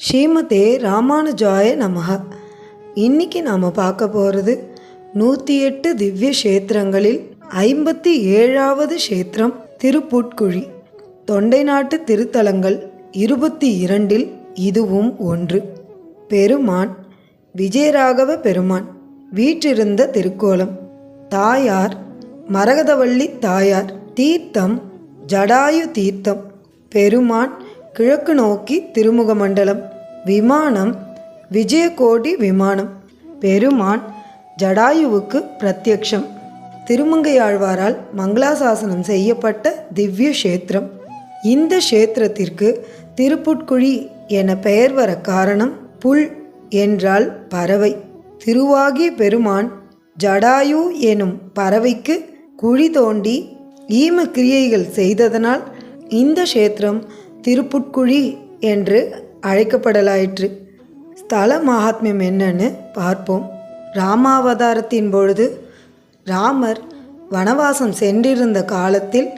ஸ்ரீமதே ராமானுஜாய நமக இன்னைக்கு நாம் பார்க்க போகிறது நூற்றி எட்டு திவ்ய க்ஷேத்திரங்களில் ஐம்பத்தி ஏழாவது க்ஷேத்திரம் திருப்புட்குழி. தொண்டை நாட்டு திருத்தலங்கள் இருபத்தி இரண்டில் இதுவும் ஒன்று. பெருமான் விஜயராகவ பெருமான் வீற்றிருந்த திருக்கோலம். தாயார் மரகதவள்ளி தாயார் தீர்த்தம் ஜடாயு தீர்த்தம். பெருமான் கிழக்கு நோக்கி திருமுக மண்டலம் விமானம் விஜயகோடி விமானம் பெருமான் ஜடாயுவுக்கு பிரத்யக்ஷம். திருமங்கையாழ்வாரால் மங்களாசாசனம் செய்யப்பட்ட திவ்ய க்ஷேத்திரம். இந்த க்ஷேத்திரத்திற்கு திருப்புட்குழி என பெயர் வர காரணம் புல் என்றால் பறவை. திருவாகிய பெருமான் ஜடாயு எனும் பறவைக்கு குழி தோண்டி ஈம கிரியைகள் செய்ததனால் இந்த க்ஷேத்திரம் திருப்புட்குழி என்று அழைக்கப்படலாயிற்று. ஸ்தல மகாத்மியம் என்னன்னு பார்ப்போம். ராமாவதாரத்தின் பொழுது ராமர் வனவாசம் சென்றிருந்த காலத்தில்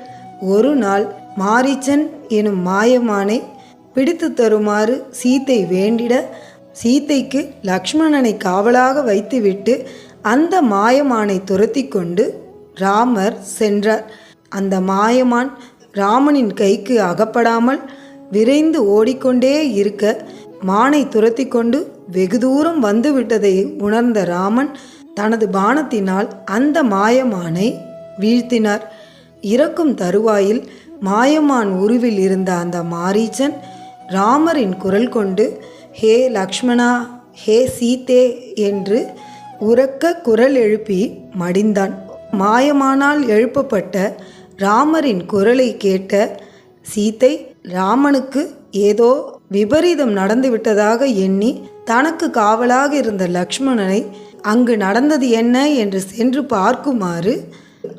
ஒரு நாள் மாரிச்சன் எனும் மாயமானை பிடித்து தருமாறு சீத்தை வேண்டிட சீத்தைக்கு லக்ஷ்மணனை காவலாக வைத்துவிட்டு அந்த மாயமானை துரத்தி கொண்டு ராமர் சென்றார். அந்த மாயமான் ராமனின் கைக்கு அகப்படாமல் விரைந்து ஓடிக்கொண்டே இருக்க மானை துரத்தி கொண்டு வெகு தூரம் வந்துவிட்டதை உணர்ந்த ராமன் தனது பானத்தினால் அந்த மாயமானை வீழ்த்தினார். இறக்கும் தருவாயில் மாயமான் உருவில் இருந்த அந்த மாரீச்சன் ராமரின் குரல் கொண்டு ஹே லக்ஷ்மணா ஹே சீதே என்று உறக்க குரல் எழுப்பி மடிந்தான். மாயமானால் எழுப்பப்பட்ட ராமரின் குரலை கேட்ட சீத்தை ராமனுக்கு ஏதோ விபரீதம் நடந்துவிட்டதாக எண்ணி தனக்கு காவலாக இருந்த லக்ஷ்மணனை அங்கு நடந்தது என்ன என்று சென்று பார்க்குமாறு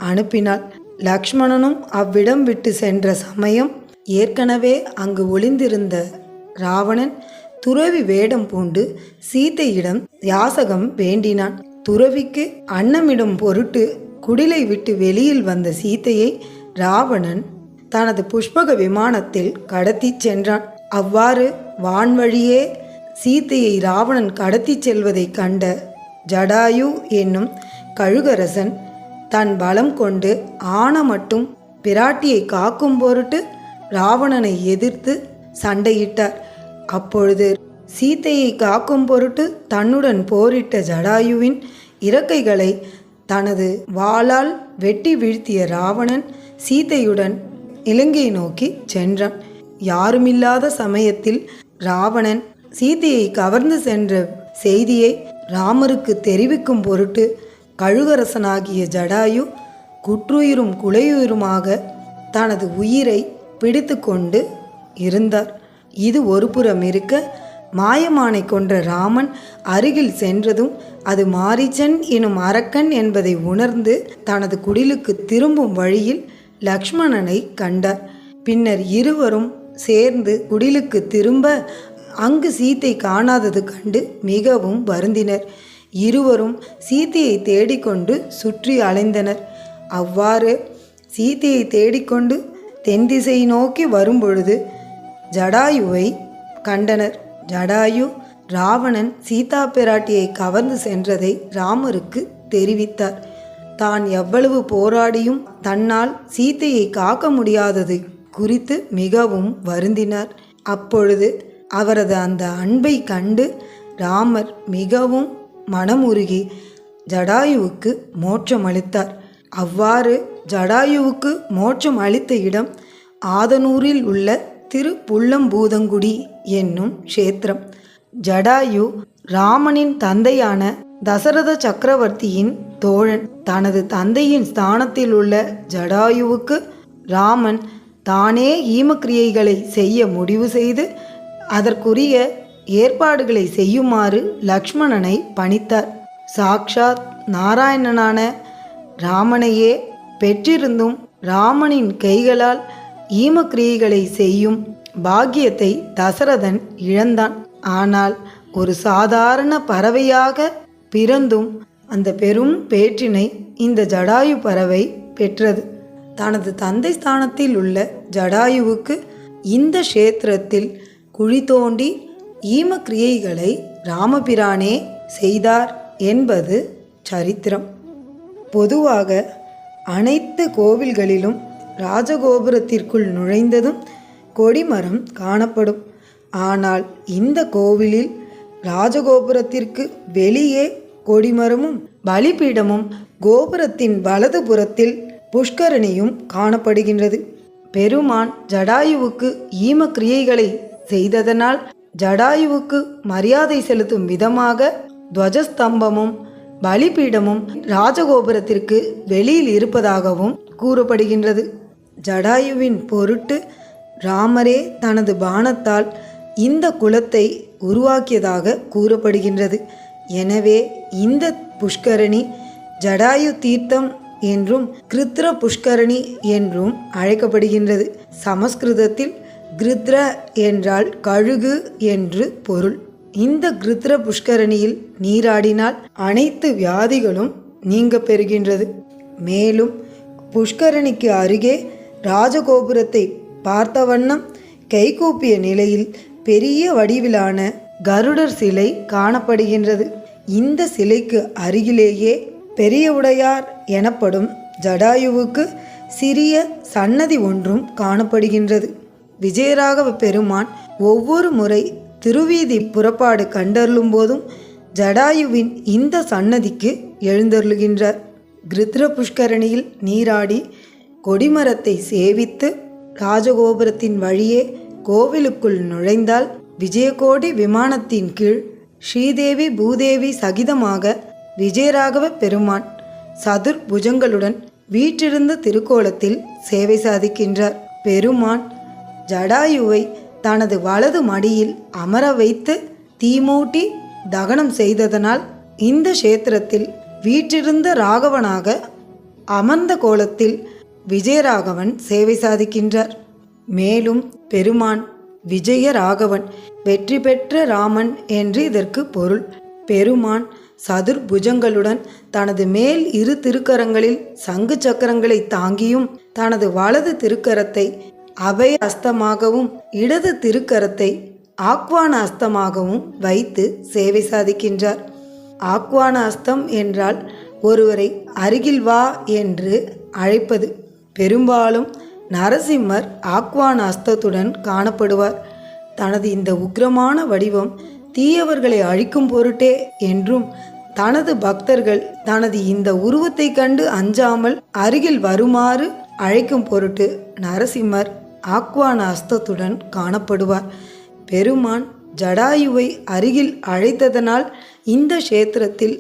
அனுப்பினாள். லக்ஷ்மணனும் அவ்விடம் விட்டு சென்ற சமயம் ஏற்கனவே அங்கு ஒளிந்திருந்த ராவணன் துறவி வேடம் பூண்டு சீதையிடம் யாசகம் வேண்டினான். துறவிக்கு அன்னமிடும் பொருட்டு குடிலை விட்டு வெளியில் வந்த சீதையை ராவணன் தனது புஷ்பக விமானத்தில் கடத்திச் சென்றான். அவ்வாறு வான்வழியே சீதையை ராவணன் கடத்திச் செல்வதைக் கண்ட ஜடாயு என்னும் கழுகரசன் தன் பலம் கொண்டு ஆன மட்டும் பிராட்டியை காக்கும் பொருட்டு ராவணனை எதிர்த்து சண்டையிட்டார். அப்பொழுது சீதையை காக்கும் பொருட்டு தன்னுடன் போரிட்ட ஜடாயுவின் இறக்கைகளை தனது வாளால் வெட்டி வீழ்த்திய ராவணன் சீதையுடன் இலங்கையை நோக்கி சென்றான். யாருமில்லாத சமயத்தில் ராவணன் சீதையை கவர்ந்து சென்ற செய்தியை ராமருக்கு தெரிவிக்கும் பொருட்டு கழுகரசனாகிய ஜடாயு குற்றுயிரும் குலையுயிருமாக தனது உயிரை பிடித்து கொண்டு இருந்தார். இது ஒரு புறம் இருக்க மாயமானை கொன்ற ராமன் அருகில் சென்றதும் அது மாரிச்சன் எனும் அரக்கன் என்பதை உணர்ந்து தனது குடிலுக்கு திரும்பும் வழியில் லக்ஷ்மணனை கண்டார். பின்னர் இருவரும் சேர்ந்து குடிலுக்கு திரும்ப அங்கு சீத்தை காணாதது கண்டு மிகவும் வருந்தினர். இருவரும் சீத்தையை தேடிக்கொண்டு சுற்றி அலைந்தனர். அவ்வாறு சீத்தையை தேடிக்கொண்டு தென் திசை நோக்கி வரும்பொழுது ஜடாயுவை கண்டனர். ஜடாயு ராவணன் சீதா பிராட்டியை கவர்ந்து சென்றதை ராமருக்கு தெரிவித்தார். தான் எவ்வளவு போராடியும் தன்னால் சீத்தையை காக்க முடியாதது குறித்து மிகவும் வருந்தினார். அப்பொழுது அவரது அந்த அன்பை கண்டு ராமர் மிகவும் மனமுருகி ஜடாயுவுக்கு மோட்சம் அளித்தார் அவ்வாறு ஜடாயுவுக்கு மோட்சம் அளித்த இடம் ஆதனூரில் உள்ள திரு புள்ளம்பூதங்குடி என்னும் க்ஷேத்திரம். ஜடாயு ராமனின் தந்தையான தசரத சக்கரவர்த்தியின் தோழன் தனது தந்தையின் ஸ்தானத்தில் உள்ள ஜடாயுவுக்கு ராமன் தானே ஈமக்கிரியைகளை செய்ய முடிவு செய்து அதற்குரிய ஏற்பாடுகளை செய்யுமாறு லக்ஷ்மணனை பணித்தார். சாக்ஷாத் நாராயணனான ராமனையே பெற்றிருந்தும் ராமனின் கைகளால் ஈமக்கிரியைகளை செய்யும் பாக்கியத்தை தசரதன் இழந்தான். ஆனால் ஒரு சாதாரண பறவையாக பிறந்தும் அந்த பெரும் பேற்றினை இந்த ஜடாயு பறவை பெற்றது. தனது தந்தை ஸ்தானத்தில் உள்ள ஜடாயுவுக்கு இந்த க்ஷேத்திரத்தில் குழி தோண்டி ஈம கிரியைகளை ராமபிரானே செய்தார் என்பது சரித்திரம். பொதுவாக அனைத்து கோவில்களிலும் ராஜகோபுரத்திற்குள் நுழைந்ததும் கொடிமரம் காணப்படும். ஆனால் இந்த கோவிலில் ராஜகோபுரத்திற்கு வெளியே கொடிமரமும் பலிபீடமும் கோபுரத்தின் வலது புறத்தில் புஷ்கரணியும் காணப்படுகின்றது. பெருமான் ஜடாயுவுக்கு ஈம கிரியைகளை செய்ததனால் ஜடாயுவுக்கு மரியாதை செலுத்தும் விதமாக துவஜஸ்தம்பமும் பலிபீடமும் ராஜகோபுரத்திற்கு வெளியில் இருப்பதாகவும் கூறப்படுகின்றது. ஜடாயுவின் பொருட்டு ராமரே தனது பானத்தால் இந்த குலத்தை உருவாக்கியதாக கூறப்படுகின்றது. எனவே இந்த புஷ்கரணி ஜடாயு தீர்த்தம் என்றும் கிருத்ர புஷ்கரணி என்றும் அழைக்கப்படுகின்றது. சமஸ்கிருதத்தில் கிருத்ர என்றால் கழுகு என்று பொருள். இந்த கிருத்ர புஷ்கரணியில் நீராடினால் அனைத்து வியாதிகளும் நீங்க பெறுகின்றது. மேலும் புஷ்கரணிக்கு அருகே ராஜகோபுரத்தை பார்த்த வண்ணம் கைகூப்பிய நிலையில் பெரிய வடிவிலான கருடர் சிலை காணப்படுகின்றது. இந்த சிலைக்கு அருகிலேயே பெரிய உடையார் எனப்படும் ஜடாயுவுக்கு சிறிய சன்னதி ஒன்றும் காணப்படுகின்றது. விஜயராகவ பெருமான் ஒவ்வொரு முறை திருவீதி புறப்பாடு கண்டருளும் போதும் ஜடாயுவின் இந்த சன்னதிக்கு எழுந்தருளுகின்றார். கிருத்ர புஷ்கரணியில் நீராடி கொடிமரத்தை சேவித்து ராஜகோபுரத்தின் வழியே கோவிலுக்குள் நுழைந்தால் விஜயகோடி விமானத்தின் கீழ் ஸ்ரீதேவி பூதேவி சகிதமாக விஜயராகவ பெருமான் சதுர் புஜங்களுடன் வீற்றிருந்த திருக்கோலத்தில் சேவை சாதிக்கின்றார். பெருமான் ஜடாயுவை தனது வலது மடியில் அமர வைத்து தீமூட்டி தகனம் செய்ததனால் இந்த கஷேத்திரத்தில் வீற்றிருந்த ராகவனாக அமர்ந்த கோலத்தில் விஜயராகவன் சேவை சாதிக்கின்றார். மேலும் பெருமான் விஜய ராகவன் வெற்றி பெற்ற ராமன் என்று இதற்கு பொருள். பெருமான் சதுர் புஜங்களுடன் தனது மேல் இரு திருக்கரங்களில் சங்கு சக்கரங்களை தாங்கியும் தனது வலது திருக்கரத்தை அபய அஸ்தமாகவும் இடது திருக்கரத்தை ஆக்வான அஸ்தமாகவும் வைத்து சேவை சாதிக்கின்றார். ஆக்வான அஸ்தம் என்றால் ஒருவரை அருகில் வா என்று அழைப்பது. பெரும்பாலும் நரசிம்மர் ஆக்வான அஸ்தத்துடன் காணப்படுவார். தனது இந்த உக்கிரமான வடிவம் தீயவர்களை அழிக்கும் பொருட்டே என்றும் தனது பக்தர்கள் தனது இந்த உருவத்தை கண்டு அஞ்சாமல் அருகில் வருமாறு அழைக்கும் பொருட்டு நரசிம்மர் ஆக்வான அஸ்தத்துடன் காணப்படுவார். பெருமான் ஜடாயுவை அருகில் அழைத்ததனால் இந்த க்ஷேத்திரத்தில்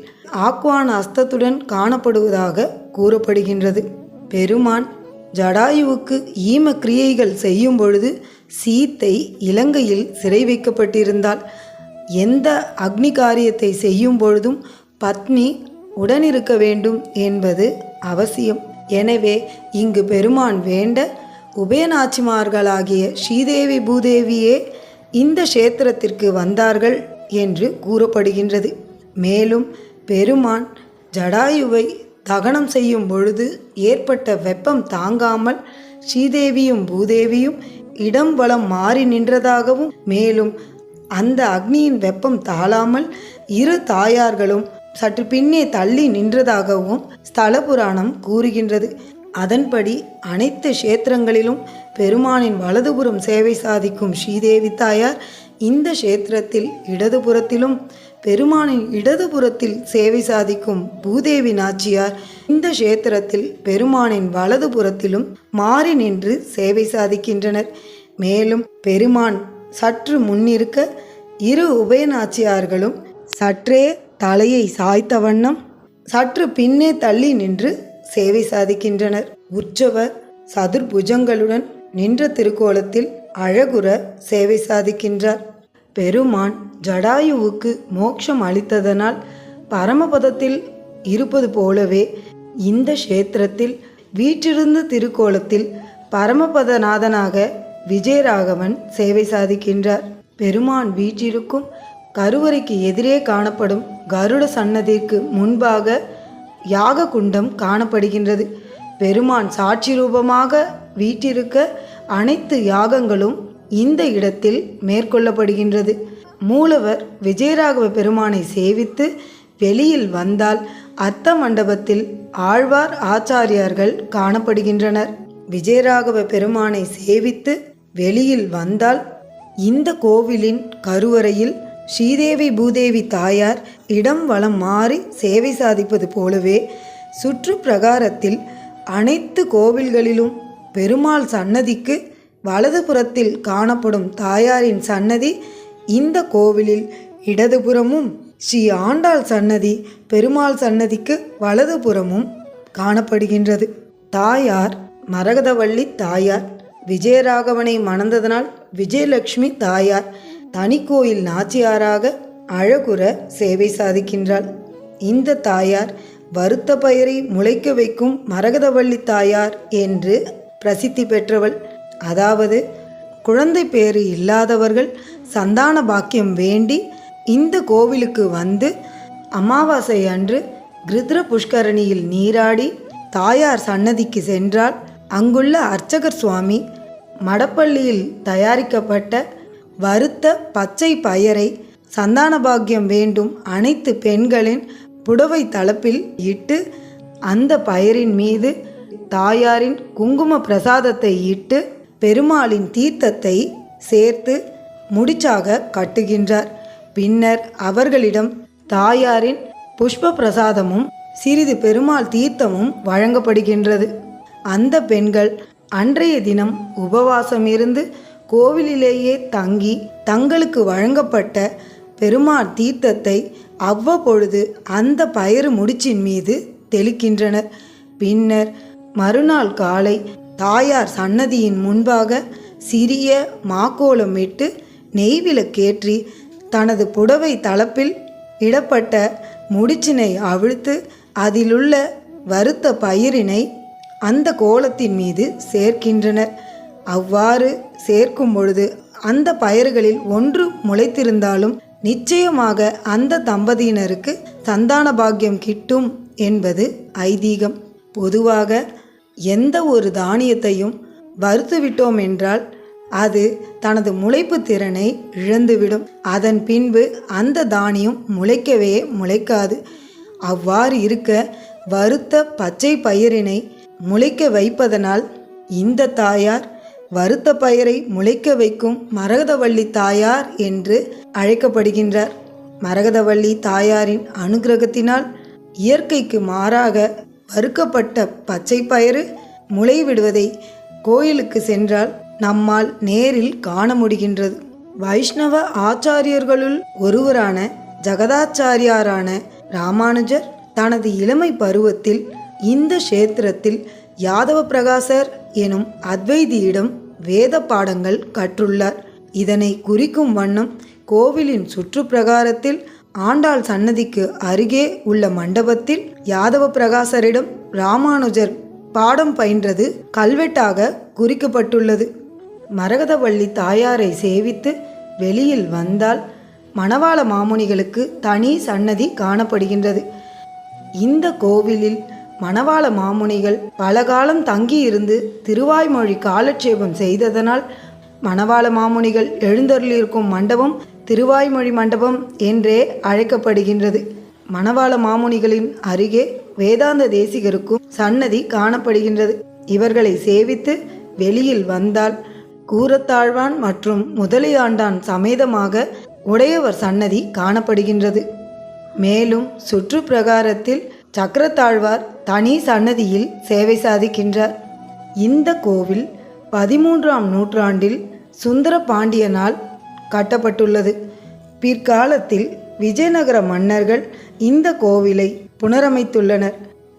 ஆக்வான அஸ்தத்துடன் காணப்படுவதாக கூறப்படுகின்றது. பெருமான் ஜடாயுவுக்கு ஈம கிரியைகள் செய்யும் பொழுது சீத்தை இலங்கையில் சிறை வைக்கப்பட்டிருந்தால் எந்த அக்னி காரியத்தை செய்யும் பொழுதும் பத்னி உடனிருக்க வேண்டும் என்பது அவசியம். எனவே இங்கு பெருமான் வேண்ட உபயநாச்சிமார்களாகிய ஸ்ரீதேவி பூதேவியே இந்த க்ஷேத்திரத்திற்கு வந்தார்கள் என்று கூறப்படுகின்றது. மேலும் பெருமான் ஜடாயுவை தகனம் செய்யும் பொழுது ஏற்பட்ட வெப்பம் தாங்காமல் ஸ்ரீதேவியும் பூதேவியும் இடம் வளம் மாறி நின்றதாகவும் மேலும் அந்த அக்னியின் வெப்பம் தாழாமல் இரு தாயார்களும் சற்று பின்னே தள்ளி நின்றதாகவும் ஸ்தல புராணம் கூறுகின்றது. அதன்படி அனைத்து க்ஷேத்திரங்களிலும் பெருமானின் வலதுபுறம் சேவை சாதிக்கும் ஸ்ரீதேவி தாயார் இந்த க்ஷேத்திரத்தில் இடதுபுறத்திலும் பெருமானின் இடதுபுறத்தில் சேவை சாதிக்கும் பூதேவி நாச்சியார் இந்த க்ஷேத்திரத்தில் பெருமானின் வலதுபுறத்திலும் மாறி நின்று சேவை சாதிக்கின்றனர். மேலும் பெருமான் சற்று முன்னிருக்க இரு உபயநாச்சியார்களும் சற்றே தலையை சாய்த்த வண்ணம் சற்று பின்னே தள்ளி நின்று சேவை சாதிக்கின்றனர். உற்சவர் சதுர்புஜங்களுடன் நின்ற திருக்கோலத்தில் அழகுற சேவை சாதிக்கின்றார். பெருமான் ஜடாயுவுக்கு மோட்சம் அளித்ததனால் பரமபதத்தில் இருப்பது போலவே இந்த க்ஷேத்திரத்தில் வீற்றிருந்த திருக்கோலத்தில் பரமபதநாதனாக விஜயராகவன் சேவை சாதிக்கின்றார். பெருமான் வீற்றிருக்கும் கருவறைக்கு எதிரே காணப்படும் கருட சன்னதிக்கு முன்பாக யாக குண்டம் காணப்படுகின்றது. பெருமான் சாட்சி ரூபமாக வீற்றிருக்க அனைத்து யாகங்களும் இந்த இடத்தில் மேற்கொள்ளப்படுகின்றது. மூலவர் விஜயராகவ பெருமானை சேவித்து வெளியில் வந்தால் அர்த்த மண்டபத்தில் ஆழ்வார் ஆச்சாரியார்கள் காணப்படுகின்றனர். விஜயராகவ பெருமானை சேவித்து வெளியில் வந்தால் இந்த கோவிலின் கருவறையில் ஸ்ரீதேவி பூதேவி தாயார் இடம் வளம் மாறி சேவை சாதிப்பது போலவே சுற்று பிரகாரத்தில் அனைத்து கோவில்களிலும் பெருமாள் சன்னதிக்கு வலதுபுறத்தில் காணப்படும் தாயாரின் சன்னதி இந்த கோவிலில். இடதுபுறமும் ஸ்ரீ ஆண்டாள் சன்னதி பெருமாள் சன்னதிக்கு வலதுபுறமும் காணப்படுகின்றது. தாயார் மரகதவள்ளி தாயார் விஜயராகவனை மணந்ததனால் விஜயலட்சுமி தாயார் தனிக்கோயில் நாச்சியாராக அழகுற சேவை சாதிக்கின்றாள். இந்த தாயார் வருத்த பயிரை முளைக்க வைக்கும் மரகதவள்ளி தாயார் என்று பிரசித்தி பெற்றவள். அதாவது குழந்தை பேறு இல்லாதவர்கள் சந்தான பாக்கியம் வேண்டி இந்த கோவிலுக்கு வந்து அமாவாசை அன்று கிருத்ர புஷ்கரணியில் நீராடி தாயார் சன்னதிக்கு சென்றால் அங்குள்ள அர்ச்சகர் சுவாமி மடப்பள்ளியில் தயாரிக்கப்பட்ட வறுத்த பச்சை பயரை சந்தான பாக்கியம் வேண்டும் அனைத்து பெண்களின் புடவை தளப்பில் இட்டு அந்த பயரின் மீது தாயாரின் குங்கும பிரசாதத்தை இட்டு பெருமாளின் தீர்த்தத்தை சேர்த்து முடிச்சாக கட்டுகின்றார். பின்னர் அவர்களிடம் தாயாரின் புஷ்ப பிரசாதமும் சிறிது பெருமாள் தீர்த்தமும் வழங்கப்படுகின்றது. அந்த பெண்கள் அன்றைய தினம் உபவாசம் இருந்து கோவிலிலேயே தங்கி தங்களுக்கு வழங்கப்பட்ட பெருமாள் தீர்த்தத்தை அவ்வப்பொழுது அந்த பயறு முடிச்சின் மீது தெளிக்கின்றனர். பின்னர் மறுநாள் காலை தாயார் சன்னதியின் முன்பாக சிறிய மாக்கோலமிட்டு நெய்விளக்கேற்றி தனது புடவை தளப்பில் இடப்பட்ட முடிச்சினை அவிழ்த்து அதிலுள்ள வறுத்த பயிரினை அந்த கோலத்தின் மீது சேர்க்கின்றனர். அவ்வாறு சேர்க்கும் பொழுது அந்த பயிர்களில் ஒன்று முளைத்திருந்தாலும் நிச்சயமாக அந்த தம்பதியினருக்கு சந்தான பாக்கியம் கிட்டும் என்பது ஐதீகம். பொதுவாக எந்த ஒரு தானியத்தையும் வறுத்து விட்டோம் என்றால் அது தனது முளைப்பு திறனை இழந்துவிடும். அதன் பின்பு அந்த தானியம் முளைக்கவே முளைக்காது. அவ்வாறு இருக்க வறுத்த பச்சை பயிரினை முளைக்க வைப்பதனால் இந்த தாயார் வறுத்த பயிரை முளைக்க வைக்கும் மரகதவள்ளி தாயார் என்று அழைக்கப்படுகின்றார். மரகதவள்ளி தாயாரின் அனுகிரகத்தினால் இயற்கைக்கு மாறாக வறுக்கப்பட்ட பச்சை பயிறு முளைவிடுவதை கோயிலுக்கு சென்றால் நம்மால் நேரில் காண முடிகின்றது. வைஷ்ணவ ஆச்சாரியர்களுள் ஒருவரான ஜகதாச்சாரியாரான ராமானுஜர் தனது இளமை பருவத்தில் இந்த க்ஷேத்திரத்தில் யாதவ பிரகாசர் எனும் அத்வைதியிடம் வேத பாடங்கள் கற்றுள்ளார். இதனை குறிக்கும் வண்ணம் கோவிலின் சுற்றுப்பிரகாரத்தில் ஆண்டாள் சன்னதிக்கு அருகே உள்ள மண்டபத்தில் யாதவ பிரகாசரிடம் ராமானுஜர் பாடம் பயின்றது கல்வெட்டாக குறிக்கப்பட்டுள்ளது. மரகதவள்ளி தாயாரை சேவித்து வெளியில் வந்தால் மணவாள மாமுனிகளுக்கு தனி சன்னதி காணப்படுகின்றது. இந்த கோவிலில் மணவாள மாமுனிகள் பல காலம் தங்கியிருந்து திருவாய்மொழி காலட்சேபம் செய்ததனால் மணவாள மாமுனிகள் எழுந்தருளியிருக்கும் மண்டபம் திருவாய்மொழி மண்டபம் என்றே அழைக்கப்படுகின்றது. மணவாள மாமுனிகளின் அருகே வேதாந்த தேசிகருக்கும் சன்னதி காணப்படுகின்றது. இவர்களை சேவித்து வெளியில் வந்தால் கூரத்தாழ்வான் மற்றும் முதலியாண்டான் சமேதமாக உடையவர் சன்னதி காணப்படுகின்றது. மேலும் சுற்று பிரகாரத்தில் சக்கரத்தாழ்வார் தனி சன்னதியில் சேவை சாதிக்கின்றார். இந்த கோவில் பதிமூன்றாம் நூற்றாண்டில் சுந்தர பாண்டியனால் கட்டப்பட்டுள்ளது. பிற்காலத்தில் விஜயநகர மன்னர்கள் இந்த கோவிலை புனரமைத்துள்ளனர்.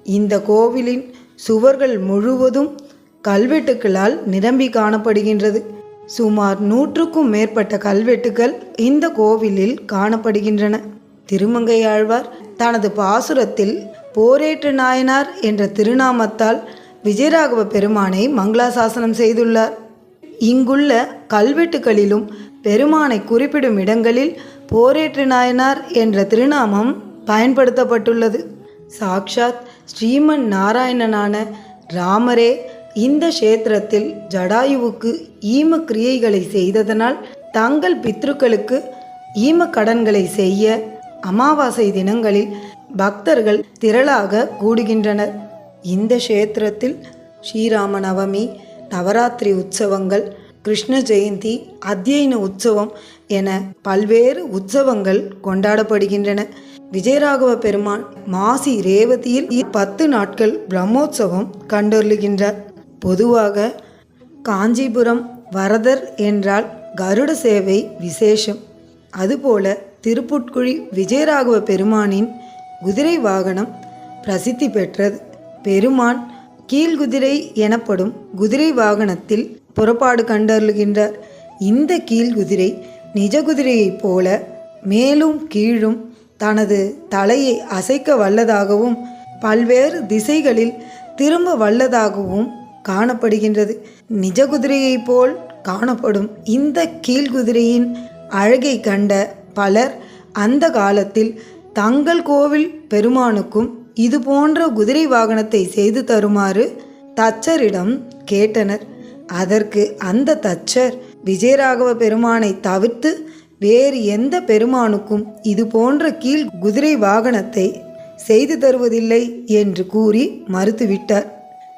இந்த கோவிலின் சுவர்கள் முழுவதும் கல்வெட்டுக்களால் நிரம்பி காணப்படுகின்றது. சுமார் நூற்றுக்கும் மேற்பட்ட கல்வெட்டுகள் இந்த கோவிலில் காணப்படுகின்றன. திருமங்கையாழ்வார் தனது பாசுரத்தில் போரேற்று நாயனார் என்ற திருநாமத்தால் விஜயராகவ பெருமானை மங்களாசாசனம் செய்துள்ளார். இங்குள்ள கல்வெட்டுகளிலும் பெருமானை குறிப்பிடும் இடங்களில் போரேற்று நாயனார் என்ற திருநாமம் பயன்படுத்தப்பட்டுள்ளது. சாக்ஷாத் ஸ்ரீமன் நாராயணனான ராமரே இந்த கஷேத்திரத்தில் ஜடாயுவுக்கு ஈம கிரியைகளை செய்ததனால் தங்கள் பித்ருக்களுக்கு ஈம கடன்களை செய்ய அமாவாசை தினங்களில் பக்தர்கள் திரளாக கூடுகின்றனர். இந்த கஷேத்திரத்தில் ஸ்ரீராம நவமி நவராத்திரி உற்சவங்கள் கிருஷ்ண ஜெயந்தி அத்தியன உற்சவம் என பல்வேறு உற்சவங்கள் கொண்டாடப்படுகின்றன. விஜயராகவ பெருமான் மாசி ரேவதியில் பத்து நாட்கள் பிரம்மோற்சவம் கண்டொருளுகின்றார். பொதுவாக காஞ்சிபுரம் வரதர் என்றால் கருட சேவை விசேஷம். அதுபோல திருப்புட்குழி விஜயராகவ பெருமானின் குதிரை வாகனம் பிரசித்தி பெற்றது. பெருமான் கீழ்குதிரை எனப்படும் குதிரை வாகனத்தில் புறப்பாடு கண்டருளுகின்றார் இந்த கீழ்குதிரை நிஜ குதிரையைப் போல மேலும் கீழும் தனது தலையை அசைக்க வல்லதாகவும் பல்வேறு திசைகளில் திரும்ப வல்லதாகவும் காணப்படுகின்றது. நிஜ குதிரையைப் போல் காணப்படும் இந்த கீழ்குதிரையின் அழகை கண்ட பலர் அந்த காலத்தில் தங்கள் கோவில் பெருமானுக்கும் இது போன்ற குதிரை வாகனத்தை செய்து தருமாறு தச்சரிடம் கேட்டனர். அதற்கு அந்த தச்சர் விஜயராகவ பெருமானை தவிர்த்து வேறு எந்த பெருமானுக்கும் இது போன்ற கீழ் குதிரை வாகனத்தை செய்து தருவதில்லை என்று கூறி மறுத்துவிட்டார்.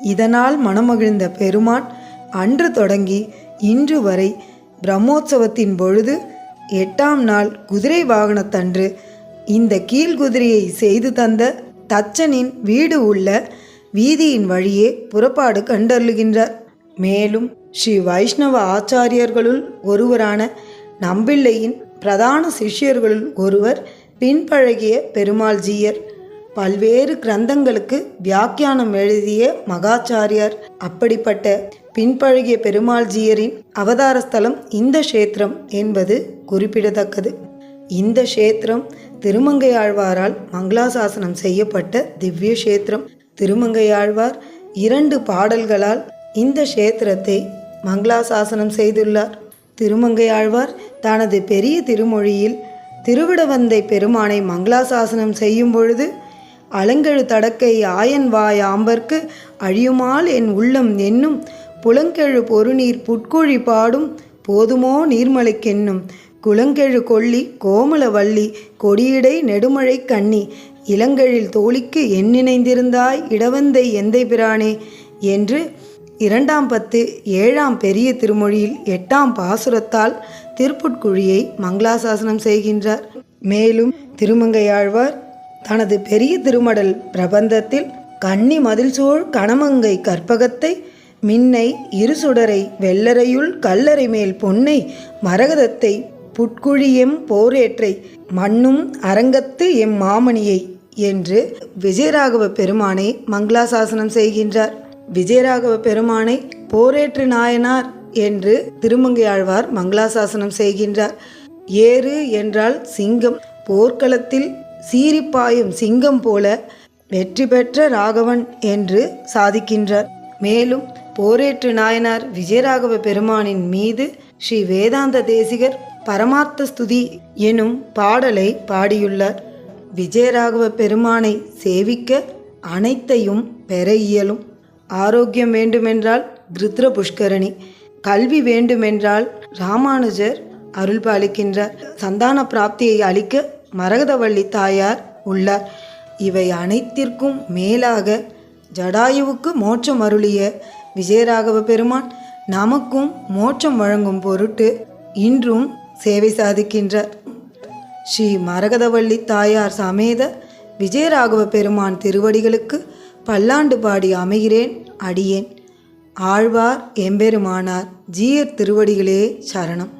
இதனால் மனமகிழ்ந்த பெருமான் அன்று தொடங்கி இன்று வரை பிரம்மோற்சவத்தின் பொழுது எட்டாம் நாள் குதிரை வாகனத்தன்று இந்த கீழ்குதிரையை செய்து தந்த தச்சனின் வீடு உள்ள வீதியின் வழியே புறப்பாடு கண்டருளுகின்றார். மேலும் ஸ்ரீ வைஷ்ணவ ஆச்சாரியர்களுள் ஒருவரான நம்பிள்ளையின் பிரதான சிஷ்யர்களுள் ஒருவர் பின்பழகிய பெருமாள்ஜியர் பல்வேறு கிரந்தங்களுக்கு வியாக்கியானம் எழுதிய மகாச்சாரியார். அப்படிப்பட்ட பின்பழகிய பெருமாள்ஜியரின் அவதார ஸ்தலம் இந்த கஷேத்திரம் என்பது குறிப்பிடத்தக்கது. இந்த க்ஷேத்திரம் திருமங்கையாழ்வாரால் மங்களாசாசனம் செய்யப்பட்ட திவ்ய கஷேத்திரம். திருமங்கையாழ்வார் இரண்டு பாடல்களால் இந்த க்ஷேத்திரத்தை மங்களாசாசனம் செய்துள்ளார். திருமங்கையாழ்வார் தனது பெரிய திருமொழியில் திருவிடவந்தை பெருமானை மங்களாசாசனம் செய்யும் பொழுது அலங்கெழு தடக்கை ஆயன் வாய் ஆம்பர்க்கு அழியுமால் என் உள்ளம் என்னும் புலங்கெழு பொருநீர் புட்குழி பாடும் போதுமோ நீர்மலைக்கென்னும் குளங்கெழு கொள்ளி கோமல வள்ளி கொடியிடை நெடுமழை கண்ணி இளங்கெழில் தோழிக்கு எண்ணிணைந்திருந்தாய் இடவந்தை எந்தை பிரானே? என்று இரண்டாம் பத்து ஏழாம் பெரிய திருமொழியில் எட்டாம் பாசுரத்தால் திருப்புட்குழியை மங்களாசாசனம் செய்கின்றார். மேலும் திருமங்கையாழ்வார் தனது பெரிய திருமடல் பிரபந்தத்தில் கன்னி மதில்சூழ் கணமங்கை கற்பகத்தை மின்னை இருசுடரை வெள்ளரையுள் கல்லறை மேல் பொன்னை மரகதத்தை புட்குழியெம் போரேற்றை மண்ணும் அரங்கத்து எம் மாமணியை என்று விஜயராகவ பெருமானை மங்களாசாசனம் செய்கின்றார். விஜயராகவ பெருமானை போரேற்று நாயனார் என்று திருமங்கையாழ்வார் மங்களாசாசனம் செய்கின்றார். ஏறு என்றால் சிங்கம். போர்க்களத்தில் சீரிப்பாயும் சிங்கம் போல வெற்றி பெற்ற ராகவன் என்று சாதிக்கின்றார். மேலும் போரேற்று நாயனார் விஜயராகவ பெருமானின் மீது ஸ்ரீ வேதாந்த தேசிகர் பரமார்த்த ஸ்துதி எனும் பாடலை பாடியுள்ளார். விஜயராகவ பெருமானை சேவிக்க அனைத்தையும் பெற இயலும். ஆரோக்கியம் வேண்டுமென்றால் கிருத்ர புஷ்கரணி கல்வி வேண்டுமென்றால் ராமானுஜர் அருள் பாலிக்கின்றார் சந்தான பிராப்தியை அளிக்க மரகதவள்ளி தாயார் உள்ளார். இவை அனைத்திற்கும் மேலாக ஜடாயுவுக்கு மோட்சம் அருளிய விஜயராகவ பெருமான் நமக்கும் மோட்சம் வழங்கும் பொருட்டு இன்றும் சேவை சாதிக்கின்றார். ஸ்ரீ மரகதவள்ளி தாயார் சமேத விஜயராகவ பெருமான் திருவடிகளுக்கு பல்லாண்டு பாடி அமைகிறேன் அடியேன். ஆழ்வார் எம்பெருமானார் ஜீயர் திருவடிகளே சரணம்.